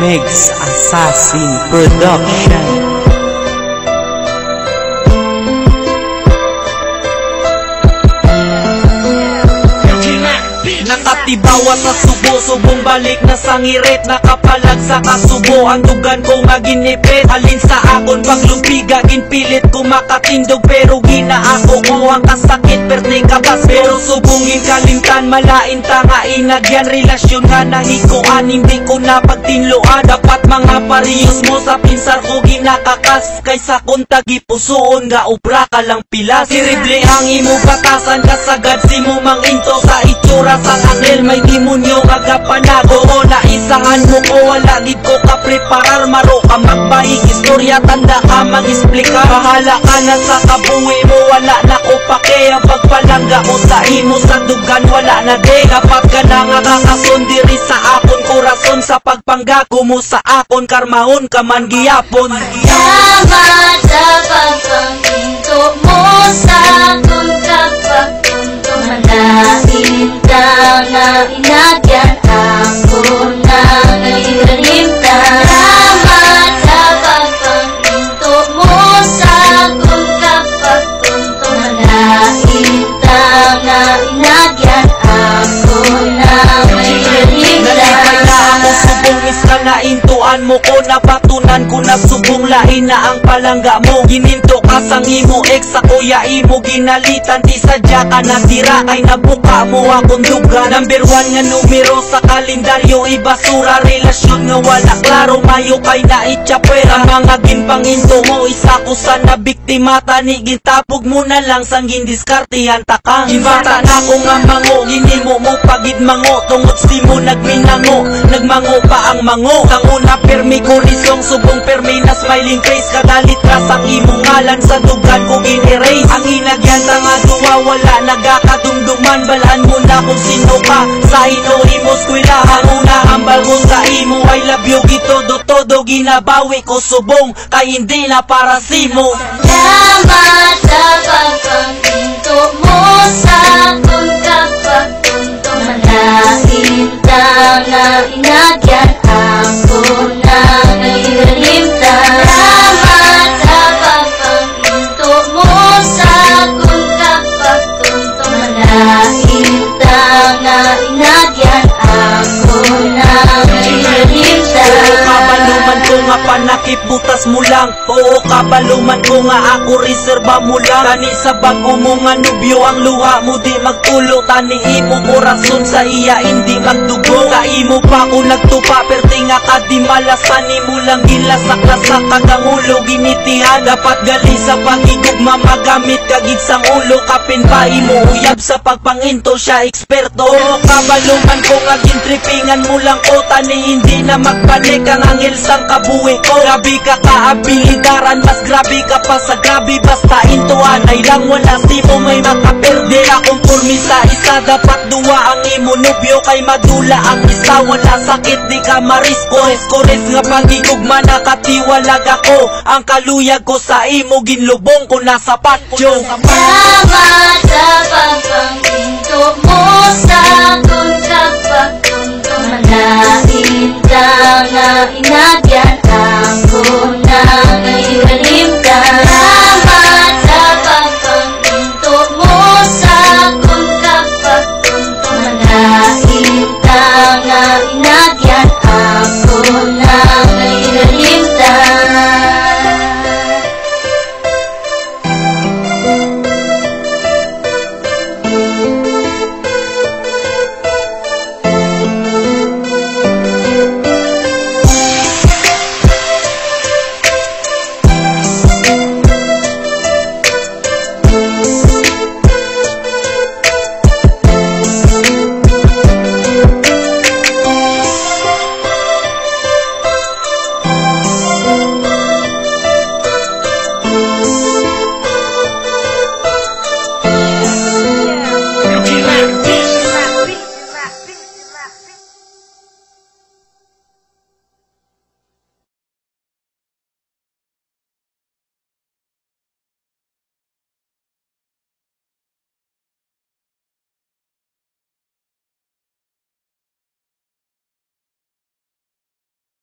Megs Assassin Production Nakatibawa sa subo, subong balik na sangirit Nakapalag sa kasubo, ang dugan ko nga ginipit. Alin sa akon paglumpiga, ginpilit ko makatindog. Pero ginaako ko ang kasakit, perte kabas Pero subungin kalimtan, malain tanga inagyan Relasyon nga nahikoan, hindi ko na pagtinloan Dapat mga pariyos mo sa pinsar ko ginakakas. Kaysa kung tagipusoon nga obra ka lang pilas. Sirible ang imo batasan kasagad si mo mang into sa itsura sa anghel may demonyo agapanago o naisahan mo ko wala dito ka preparar. Maro ka magbaig istorya tanda ka mang explica bahala ka na sa kabuhi mo wala na ko ang pagpalangga mo sa imo sa dugan wala na de. Dapat ka na nga kakasundiri sa akon korason sa pagpanggago mo sa akon. Karmahon ka man giyapon. Salamat sa intuan mo ko Napatunan ko na subong lain na ang palangga mo. Gininto ka sang imo ex sa kuya imo. Ginalitan ti sadya ka natira Kay nabuka mo akong duga Number one nga numero sa kalendaryo. Ibasura relasyon nga wala klaro. Mayo kay na itchapwera Mga ginpanginto mo isa ko sa nabiktima. Tani gintapog mo na lang sang gindiskartihan ta ka Ibata na ko nga mango Ginimo mo pagid mango. Tungod si mo nagminango. Nagmango pa ang mango. Tanguna permi ko lisong Subong permi na smiling face Kadalit ka sang imong ngalan. Sa dugan ko gin-erase Ang hinagyan sa nga duwa Wala nagakadumduman Balaan mo na kung sino ka Sa hinuri mo skwela Ang una hambal ko sa imo I love you gitodo todo Ginabawi ko subong Kay hindi na para simo. Salamat Malain butas mo lang Oo kabaluman ko nga. Ako reserba mo lang. Tani sa bago mo nga nubyo ang luha mo. Di magtulo Tani imo korason sa iya hindi magdugo. Ka imo pa ko nagtupa perti nga ka di malasan Imo lang. Gilasak-lasak kagangulo ginitihan. Dapat gali sa pagigugma magamit kagid sang ulo. Kapin pa imo uyab sa pagpanginto siya eksperto. Oo kabaluman ko nga gintripingan mo lang. Ko Tani hindi na magbalik ang angel sang kabuhi ko Grabe ka kaabilidaran Mas grabe ka pa sa grabe. Basta intuan ay lang wala si mo may makaperde. Akong kurmisa isa dapat duwa ang imo nubyo. Kay madula ang isa wala sakit di ka marisko. Eskores nga pagigugma nakatiwalag ako. Ang kaluyag ko sa imo ginlubong ko nasa patyo. Salamat sa pagpanghinto mo sa akong kapagpunto Malain ka nga inagyan